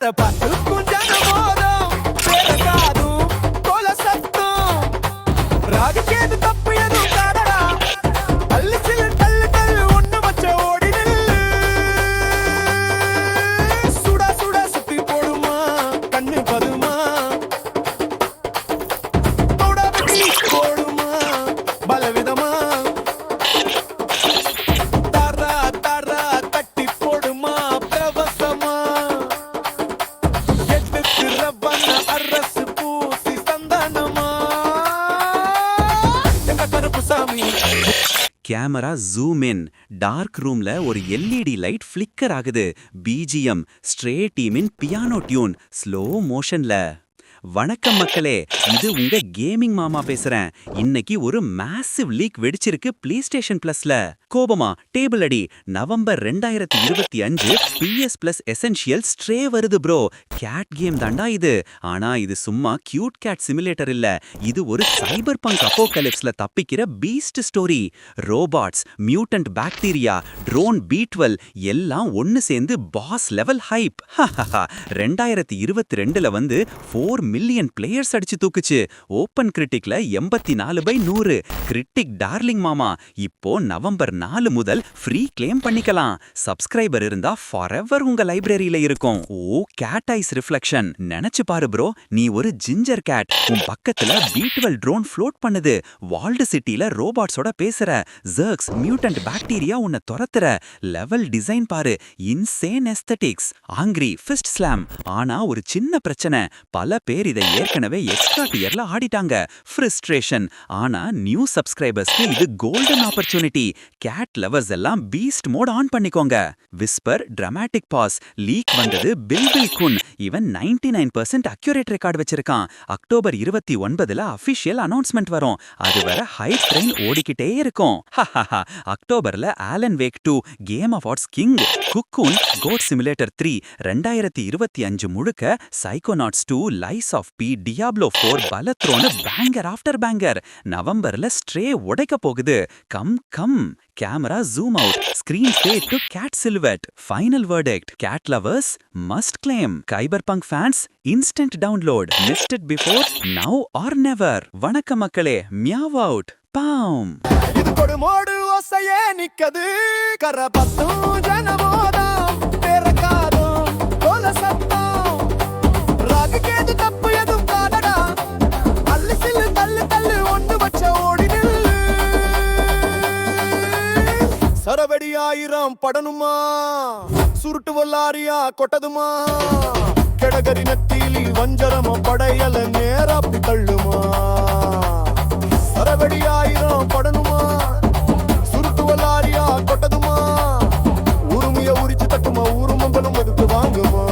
பட்டுக்கும் ஜனமோதம் பிறக்காதும் கொல சத்தம் ராகுக்கேது தப்பு எதுவும் காடடா. தள்ளு சில்லு தள்ளு தள்ளு ஒண்ணு வச்ச ஓடி நில்லு. சுட சுத்தி போடுமா கண்ணு பதுமா. போடுமா கேமரா ஜூம் இன். டார்க் ரூம்ல ஒரு எல்இடி லைட் ஃப்ளிக்கர் ஆகுது. பிஜிஎம் ஸ்ட்ரே டீமின் பியானோ டியூன் ஸ்லோ மோஷன்ல. வணக்கம் மக்களே இது உங்க கேமிங் மாமா பேசுறேன். இன்னைக்கு ஒரு மேசிவ் லீக் வெடிச்சிருக்கு பிளே ஸ்டேஷன் பிளஸ்ல கோபமா டேபிள் அடி நவம்பர் ரெண்டாயிரத்தி இருபத்தி அஞ்சு பிஎஸ் பிளஸ் எசென்ஷியல் ஸ்ட்ரே வருது ப்ரோ கேட் கேம் தாண்டா இது. ஆனா இது சும்மா கியூட் கேட் சிமுலேட்டர் இல்ல. இது ஒரு சைபர் பங்க் அப்போகலிப்ஸ்ல தப்பிக்கிற beast story robots mutant bacteria drone பீட்வெல் எல்லாம் ஒன்னு சேர்ந்து பாஸ் லெவல் ஹைப் ரெண்டாயிரத்தி இருபத்தி ரெண்டுல வந்து ஃபோர் மில்லியன் பிளேயர்ஸ் அடிச்சு தூக்குச்சு. ஓப்பன் கிரிட்டிக்ல எண்பத்தி நாலு பை நூறு. கிரிட்டிக் டார்லிங் மாமா இப்போ நவம்பர் நாலு முதல் ஃப்ரீ கிளைம் பண்ணிக்கலாம். சப்ஸ்கிரைபர் இருந்தா ஃபாரெவர் உங்க லைப்ரரியில இருக்கும். ஓ கேட் ஐஸ் ரிஃப்ளெக்ஷன் நினைச்சு பாரு ப்ரோ நீ ஒரு ஜிஞ்சர் கேட் உன் பக்கத்துல பீட்வெல் ட்ரோன் ஃப்ளோட் பண்ணுது. வால்டு சிட்டில ரோபாட்ஸோட பேசுற. ஜர்க்ஸ் மியூட்டன்ட் பாக்டீரியா உன்னை துரத்துற. லெவல் டிசைன் பாரு. Insane aesthetics angry fist slam ஆனா ஒரு சின்ன பிரச்சனை. பல பேர் இதை ஏற்கனவே எக்ஸ்ட்ரா டியர்ல ஆடிட்டாங்க. ஃப்ரஸ்ட்ரேஷன் ஆனா நியூ சப்ஸ்கிரைபர்ஸ்க்கு இது கோல்டன் ஆப்பர்ச்சுனிட்டி கேட் லவர்ஸ் எல்லாம் பீஸ்ட் மோட் ஆன் பண்ணிக்கோங்க. விஸ்பர் டிராமாட்டிக் பாஸ் லீக் வந்தது பில் பில் குன் இவன் 99% நைன் பர்சன்ட் அக்யூரேட் ரெக்கார்டு வச்சிருக்கான். அக்டோபர் இருபத்தி ஒன்பதுல அபிஷியல் அனௌன்ஸ்மெண்ட் வரும். அது வர ஹை ட்ரெயின் ஓடிக்கிட்டே இருக்கும். அக்டோபர்ல Alan Wake two game of arts king Cocoon Goat Simulator three ரெண்டாயிரத்தி இருபத்தி அஞ்சு முழுக்க Psychonauts two Lies of P Diablo four பலத்ரோன்னு banger after banger நவம்பர்ல ஸ்ட்ரே உடைக்க போகுது. Come come camera zoom out screen fade to cat silhouette final verdict cat lovers must claim cyberpunk fans instant download missed it before now or never வணக்கம் மக்களே. Meow out bomb இது கொடுமோடு ஓசையே நிக்கது கரபத்தும் ஜனமோ ஆயிரம் படனுமா? சுருட்டு வல்லாரியா கொட்டதுமா? கெடகரி நெத்திலி வஞ்சரம படையல நேராப்பி தள்ளுமா? சரவெடி ஆயிரம் படணுமா சுருட்டு வல்லாரியா கொட்டதுமா? உரிமைய உரிச்சு தட்டுமா? ஊரும் மங்கலம் வாங்குமா?